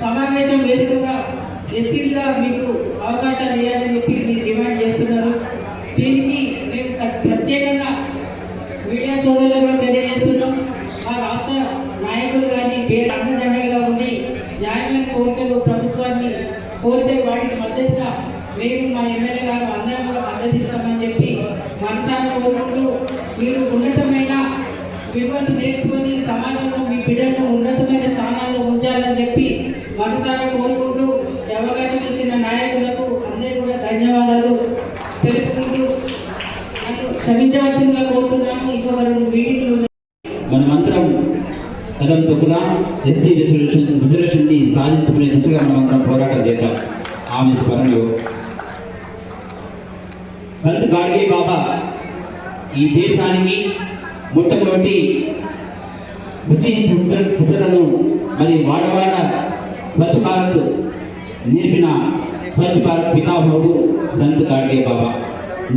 సమావేశం వేదికగా ఎస్సీగా మీకు అవకాశాలు ఇవ్వాలని చెప్పి మీరు డిమాండ్ చేస్తున్నారు. దీనికి మేము ప్రత్యేకంగా మీడియా సోదరులు కూడా తెలియజేస్తున్నాం. మా రాష్ట్ర నాయకులు కానీ పేరు అండదండగా ఉండి న్యాయమైన కోరికలు ప్రభుత్వాన్ని కోరితే వాటికి మద్దతుగా మేము మా ఎమ్మెల్యే గారు అందరం కూడా మద్దతిస్తామని చెప్పి మనసాన్ని కోరుకుంటూ మీరు ఉన్నతమైన విలువలు నేర్చుకొని సమాజంలో మీ ఉన్నతమైన స్థానాల్లో ఉంచాలని చెప్పి మనసారా కోరుకుంటూ అవకాశం ఇచ్చిన నాయకులకు అందరూ కూడా ధన్యవాదాలు తెలుపుకుంటూ నన్ను క్షమించవలసిందిగా కోరుతున్నాను. ఇంకొక రెండు మీటింగ్లు ఉన్నాయి. మనమందరం కదం తొక్కుదాం ఎస్సీ రిజర్వేషన్ రిజర్వేషన్ని సాధించుకునే దిశగా మనమందరం పోరాటం చేద్దాం. ఆమె స్మరణలో. సంత్ గాడ్గే బాబా ఈ దేశానికి మొట్టమొదటి శుచి శుద్ధ శుద్ధతను మరి వాడవాడ స్వచ్ఛ భారత్ నేర్పిన స్వచ్ఛ భారత్ పితామహుడు సంత్ గాడ్గే బాబా.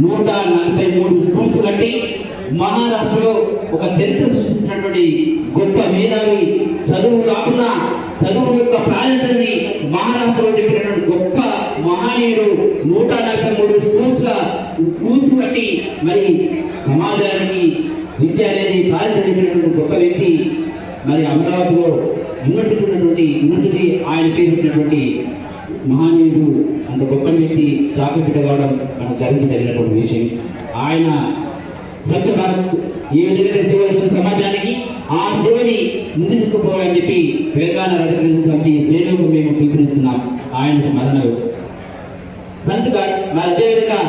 నూట నలభై మూడు స్కూల్స్ కట్టి మహారాష్ట్రలో ఒక చరిత్ర సృష్టించినటువంటి గొప్ప మేధావి చదువు కాకుండా చదువు యొక్క ప్రాధాన్యతని మహారాష్ట్రలో చెప్పినటువంటి గొప్ప మహానీయుడు నూట నలభై మూడు స్కూల్స్ స్కూల్స్ కట్టి మరి సమాజానికి విద్య అనేది ప్రాధాన్యత గొప్ప వ్యక్తి మరి అమరావతిలో యూనివర్సిటీ ఉన్నటువంటి యూనివర్సిటీ ఆయన పేరు పెట్టినటువంటి మహానీయుడు అంత గొప్ప వ్యక్తి చాకపిట కావడం మనకు గర్వించదగినటువంటి విషయం. ఆయన స్వచ్ఛ భారత్ ఏ విధంగా సేవ చేసిన సమాజానికి ఆ సేవని ముందు తీసుకుపోవాలని చెప్పి తెలంగాణ రైతు సమితి సేవకు మేము పిలుపునిస్తున్నాం. ఆయన స్మరణలు. సంత్ గారు మరి అదేవిధంగా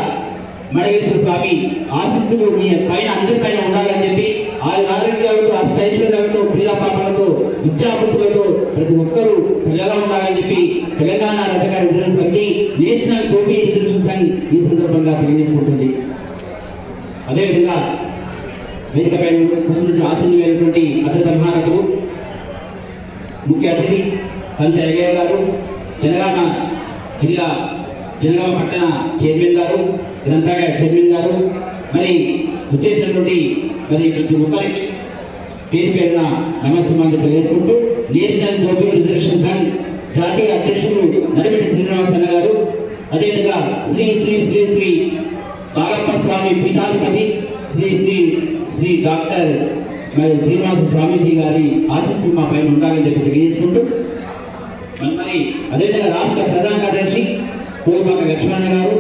మడగేశ్వర స్వామి ఆశిస్సులు మీ పైన అందరి పైన ఉండాలని చెప్పి ఆయన ఆరోగ్యాలతో ఆ స్టైశ్వర్యాలతో క్రీడాపాపలతో విద్యాబుద్ధులతో ప్రతి ఒక్కరూ చల్లగా ఉండాలని చెప్పి తెలంగాణ రథకార రిజర్వ్ కమిటీ నేషనల్ గోపీ రిజర్వేషన్ సంఘ్ ఈ సందర్భంగా తెలియజేసుకుంటుంది. అదేవిధంగా వేదికపై కూర్చున్నటువంటి ఆసీనులైనటువంటి అతిథి అభిమానకులు ముఖ్య అతిథి పంచ అయ్యయ్య గారు జనగామ జిల్లా జనగామ పట్టణ చైర్మన్ గారు గ్రంథాలయ చైర్మన్ గారు మరి వచ్చేసినటువంటి మరి ప్రతి ఒక్కరికి పేరు పేరున నమస్కారం తెలియజేసుకుంటూ నేషనల్ గోపి రిజర్వేషన్ సంఘ్ జాతీయ అధ్యక్షుడు నడిపెట్టి శ్రీనివాసన్న గారు అదేవిధంగా శ్రీ శ్రీ శ్రీ శ్రీ బాలప్ప స్వామి పీఠాధిపతి శ్రీ శ్రీ శ్రీ డాక్టర్ మరి శ్రీనివాస స్వామీజీ గారి ఆశీస్సులు మా పైన ఉండాలని చెప్పి తెలియజేసుకుంటూ మరి అదేవిధంగా రాష్ట్ర ప్రధాన కార్యదర్శి కోల్పాక లక్ష్మణ గారు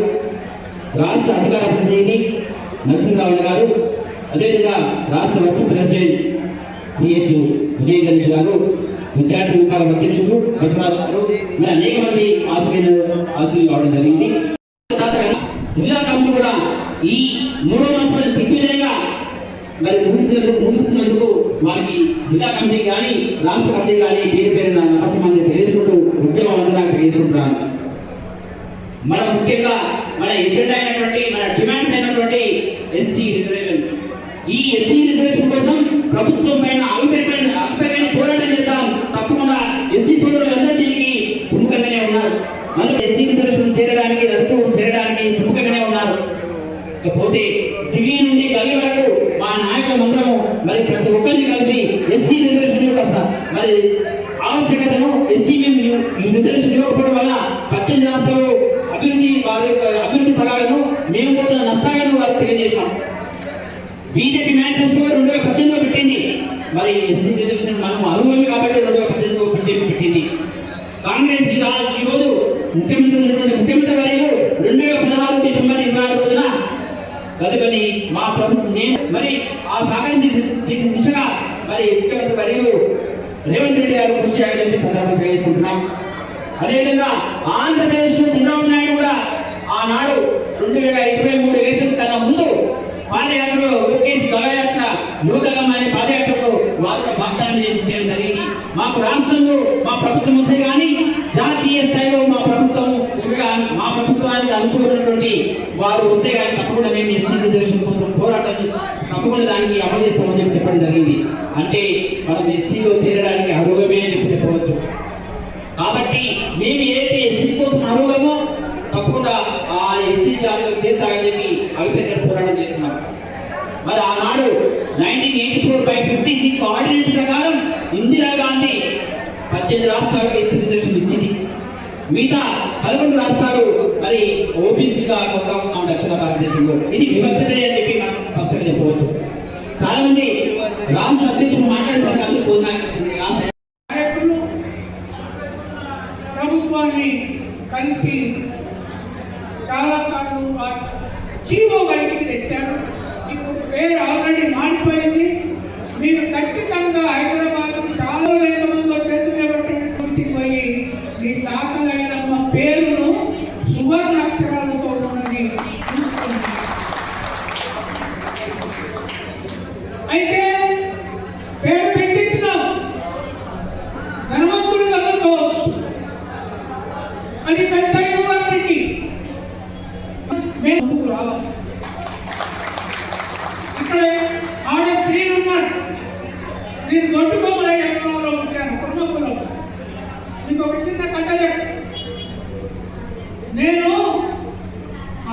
రాష్ట్ర అధికార ప్రతినిధి నరసింహరావు గారు అదేవిధంగా రాష్ట్ర work president CH Vijay Ganesh గారు విద్యార్థి విభాగం అధ్యక్షుడు బసరాజు గారు మరి అనేక మంది ఆశీర్వ ఆశీర్లు కావడం జరిగింది. జిల్లా కమిటీ కూడా ఈ మూడో మాసం దిగ్విజయంగా మరి ముగించినందుకు ముగిస్తున్నందుకు వారికి జిల్లా కమిటీ కానీ రాష్ట్ర కమిటీ కానీ పేరు పేరున నమస్కారం తెలియజేసుకుంటూ ఉద్యమం అందరూ తెలియజేసుకుంటున్నాను. మన ముఖ్యంగా మన ఎజెండా అయినటువంటి మన డిమాండ్స్ అయినటువంటి ఎస్సీ రిజర్వేషన్. ఈ ఎస్సీ రిజర్వేషన్ కోసం ప్రభుత్వం పైన అల్పమైన అల్పమైన పోరాటం చేద్దాం. తప్పకుండా ఎస్సీ సోదరులందరికీ సుముఖంగానే ఉన్నారు. మళ్ళీ ఎస్సీ రిజర్వేషన్ చేరడానికి రద్దు చేరడానికి సుముఖంగానే ఉన్నారు. ఇకపోతే ఢిల్లీ నుండి గల్లీ వరకు మా నాయకులందరము మరి ప్రతి ఒక్కరిని కలిసి ఎస్సీ రిజర్వేషన్ యొక్క మరి ఆవశ్యకతను ఎస్సీ మేము రిజర్వేషన్ ఇవ్వకపోవడం వల్ల పద్దెనిమిది రాష్ట్రాలు అభివృద్ధి వారి యొక్క అభివృద్ధి ఫలాలను మేము పోతున్న నష్టాలను వారికి తెలియజేశాం. బీజేపీ మేనిఫెస్టో రెండు వేల పద్దెనిమిదిలో పెట్టింది. మరి ఎస్సీ రిజర్వేషన్ మనం అనుభవమే కాబట్టి రెండు వేల పద్దెనిమిదిలో బీజేపీ పెట్టింది. కాంగ్రెస్ ఈరోజు ముఖ్యమంత్రి ఉన్నటువంటి ముఖ్యమంత్రి వారు రెండు వేల పదహారు డిసెంబర్ ఇరవై ఆరు రోజున తదుపరి మా ప్రభుత్వం నేను మరి ఆ సహాయం చేసిన దిశగా మరి ముఖ్యమంత్రి వర్యులు రేవంత్ రెడ్డి గారు కృషి చేయాలని సందర్భం తెలియజేసుకుంటున్నాం. అదేవిధంగా ఆంధ్రప్రదేశ్ చంద్రబాబు నాయుడు కూడా ఆనాడు రెండు వేల ఇరవై మూడు ఎలక్షన్స్ కన్నా ముందు పాదయాత్రలో లోకేష్ గలయాత్ర నూతనం అనే పాదయాత్రలో వారు కూడా వాగ్దానం చేయడం జరిగింది. మాకు రాష్ట్రంలో మా ప్రభుత్వం వస్తే కానీ జాతీయ స్థాయిలో మా ప్రభుత్వం మా ప్రభుత్వానికి అనుకూలమైనటువంటి వారు వస్తే కానీ తప్పకుండా మేము ఎస్సీ రిజర్వేషన్ కోసం పోరాటం తప్పకుండా దానికి అమలు చేస్తామని చెప్పి చెప్పడం జరిగింది. అంటే మనం ఎస్సీలో చేరడానికి అర్హమే అని చెప్పి చెప్పవచ్చు. కాబట్టి మేము ఏది ఎస్సీ కోసం అర్హులమో తప్పకుండా ఆ ఎస్సీ జాబిలో తీర్చాలని చెప్పి అల్పేదర్ పోరాటం చేస్తున్నాం మరి ఆనాడు nineteen eighty four by fifty six ordinance ప్రకారం ఇందిరాగాంధీ పద్దెనిమిది రాష్ట్రాలకు ఎస్సీ రిజర్వేషన్ ఇచ్చింది. మిగతా పదకొండు రాష్ట్రాలు మరి ఓబీసీగా కొనసాగుతున్నాం దక్షిణ భారతదేశంలో. ఇది వివక్షతే అని చెప్పి మనం స్పష్టంగా చెప్పవచ్చు. చాలా మంది రాష్ట్ర అధ్యక్షులు మాట్లాడేసరికి అందుకు రాష్ట్ర నాయకులు ప్రభుత్వాన్ని కలిసి చాలాసార్లు అది పెద్ద యూనివర్సిటీ. ముందుకు రావాలి. ఇక్కడ ఆడ స్త్రీలు ఉన్నారు. నేను దొడ్డుకొమ్మల ఎక్కడంలో ఉంటాను కుటుంబంలో మీకు ఒక చిన్న కథ నేను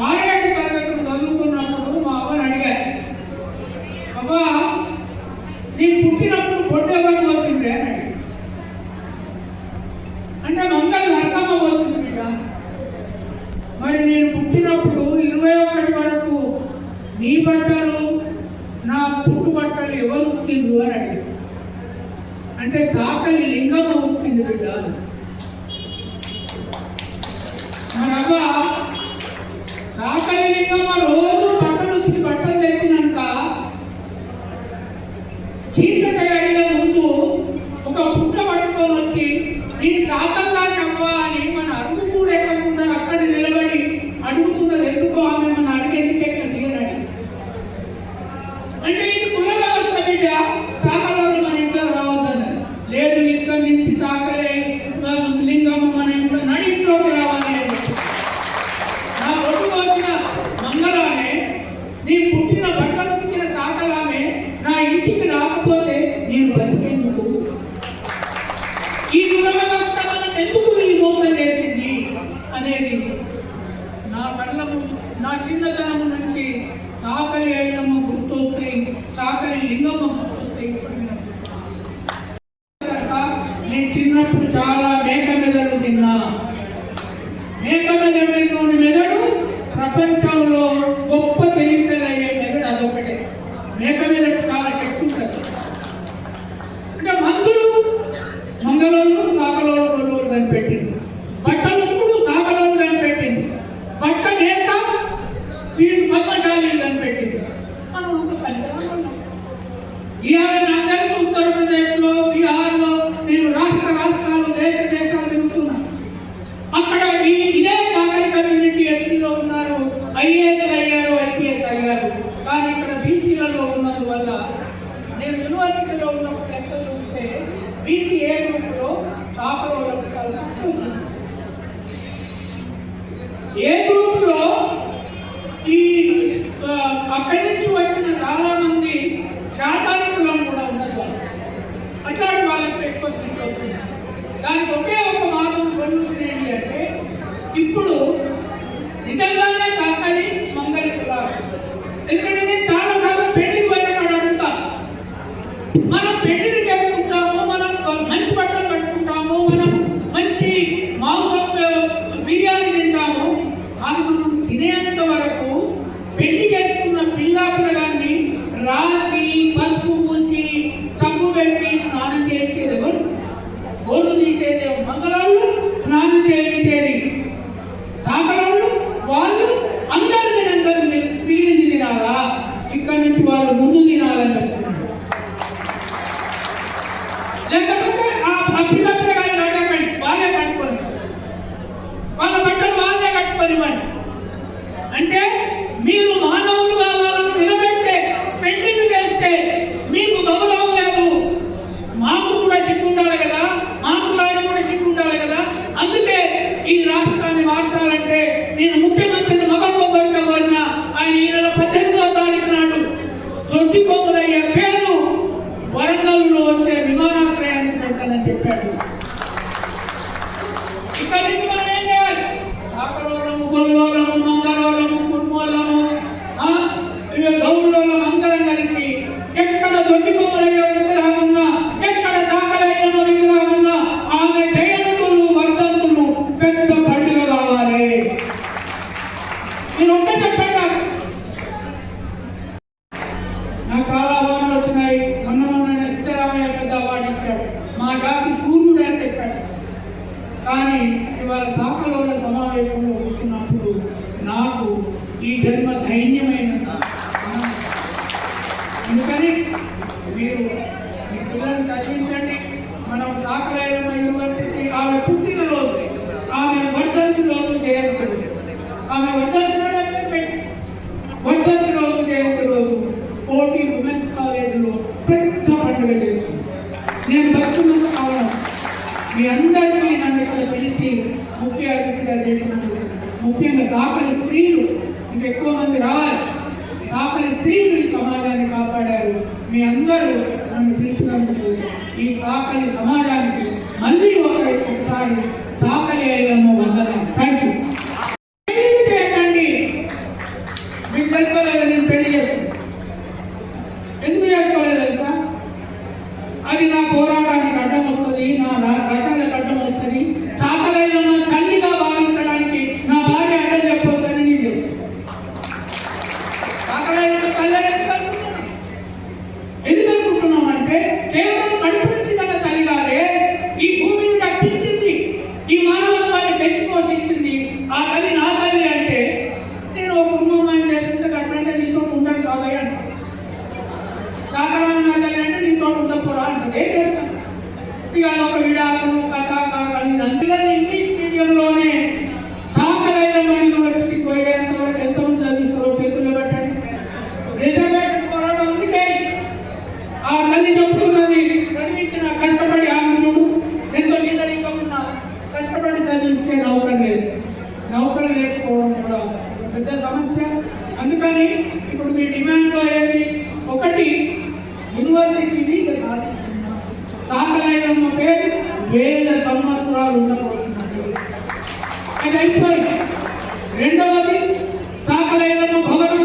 ఆరేడు తరగతులు చదువుకున్నప్పుడు మా అవ్వని అడిగాను అవ్వా నీ పుట్టినప్పుడు బొడ్డు ఎవరు వచ్చిందే అని అడిగాను. అంటే మంగళ నరసమ్మ పోతుంది బిడ్డ మరి నేను పుట్టినప్పుడు ఇరవై ఒకటి వరకు నీ బట్టలు నా పుట్టు బట్టలు ఎవరు అని అడిగారు అంటే సాకలి లింగం ఉత్తింది బిడ్డ మనవ్వ మరి సాకలి లింగమ్మ రోజు బట్టలు ఉతికి బట్టలు తెచ్చినాక చీకటి అయ్యే ముందు ఒక పుట్ట పట్టుకొని వచ్చి దీని సాకంగాని అవ్వా అని మన అడుగు కూడా ఎక్కకుండా అక్కడ నిలబడి అడుగుతున్నది ఎందుకో ఆమె మన అడిగి ఎందుకు ఎక్కడ దిగనడి అంటే ఇది కుల వ్యవస్థ బిడ్డ సాకలలో మన ఇంట్లో రావద్దన్నది లేదు ఇక్కడి నుంచి సాకలే ఆ, లింగమ్మ మన ఇంట్లో నడి ఇంట్లోకి రావాలి అని చెప్పి. నా ఒడ్డు వచ్చిన మంగళానే నీ అక్కడి నుంచి వచ్చిన చాలా మంది శాతానికి కూడా ఉన్నారు అట్లాంటి వాళ్ళకి ఎక్కువ సీట్లు వస్తున్నాయి దానికి ఒకే ఒక మార్గం సొల్యూషన్ ఏంటి అంటే ఇప్పుడు నిజంగా అందరూ నన్ను పిలిచినందుకు ఈ సహకారి సమాజానికి మళ్ళీ ఒకసారి పూర్తిగా ఒక వీడియో వేల సంవత్సరాలు ఉండకపోతున్నారు రెండవది సాకలైన భవనం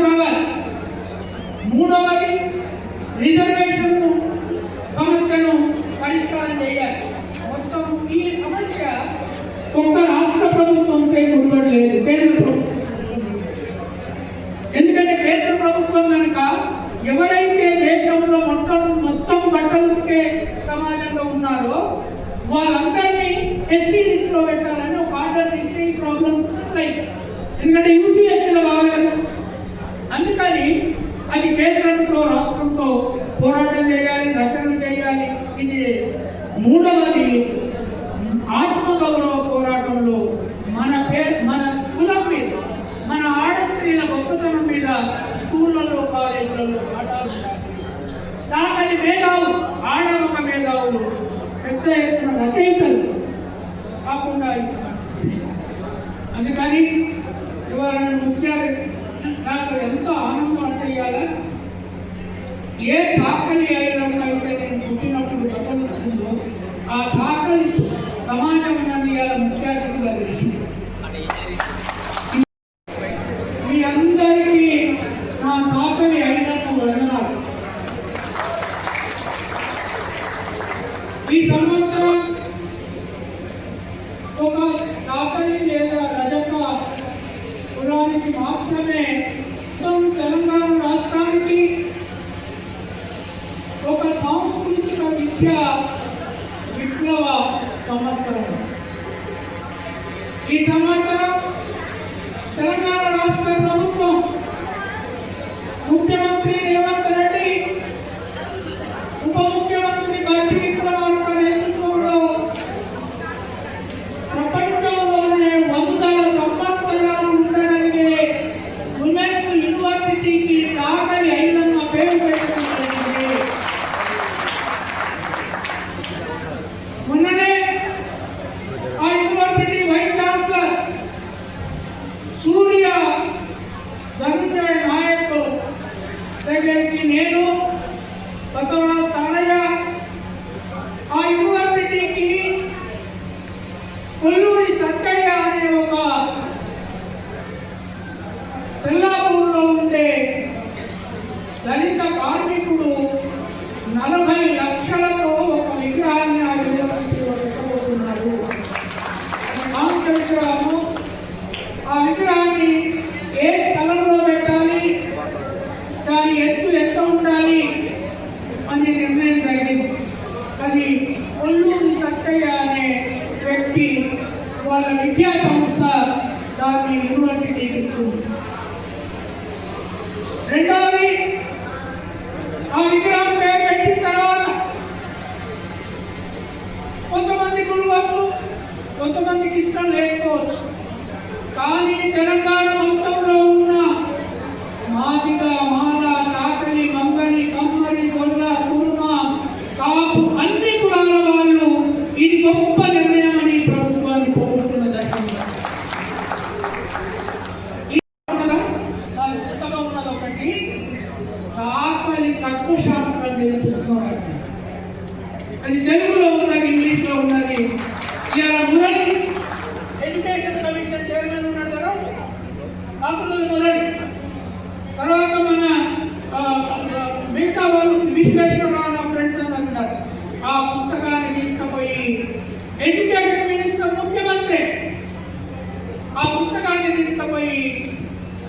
వాళ్ళందరినీ ఎస్సీ లిస్ట్లో పెట్టాలని ఒక ఆర్డర్ తీస్తే ఈ ప్రాబ్లమ్ ఎందుకంటే యూపీఎస్సీలో బాగలేదు అందుకని అది కేంద్రంతో రాష్ట్రంతో పోరాటం చేయాలి రచన చేయాలి. ఇది మూడవది ఆత్మగౌరవ పోరాటంలో మన పే మన కులం మీద మన ఆడ స్త్రీల గొప్పతనం మీద స్కూళ్ళలో కాలేజీలలో పాఠాలు చాలా మంది మేధావు ఆడ పెద్ద రచయితలు కాకుండా అందుకని ఇవాళ ముఖ్యాలు నాకు ఎంతో ఆనందం అంటే ఇవాళ ఏ చాకలి అయినప్పుడు అయితే నేను పుట్టినప్పుడు గతంలో ఆ చాకలి అనే ఒక పిల్ల इष्ट का పంతొమ్మిది మొదలై తర్వాత మన మిగతా వాళ్ళు విశ్వేశ్వరరావు నా ఫ్రెండ్స్ అని అంటారు ఆ పుస్తకాన్ని తీసుకుపోయి ఎడ్యుకేషన్ మినిస్టర్ ముఖ్యమంత్రి ఆ పుస్తకాన్ని తీసుకుపోయి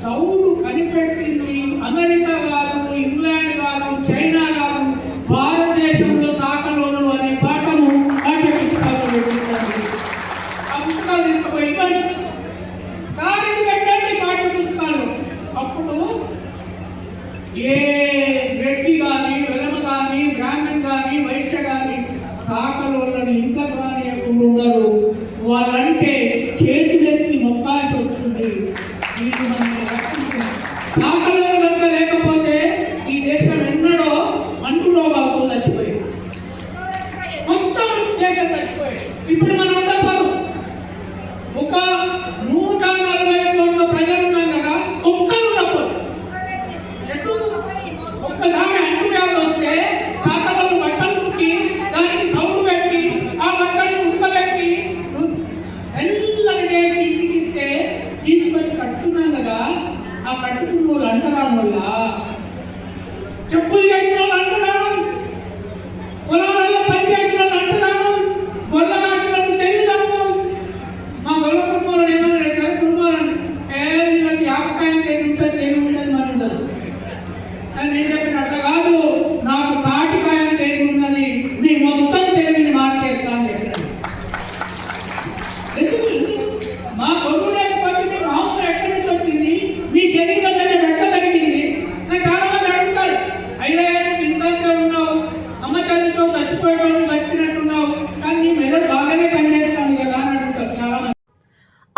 సౌడు కనిపెట్టింది అమెరికా ప్రకృతి నువ్వు లంకరాముల్లా చెప్పులు చేసిన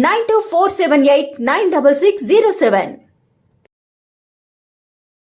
Nine two four seven eight nine double six zero seven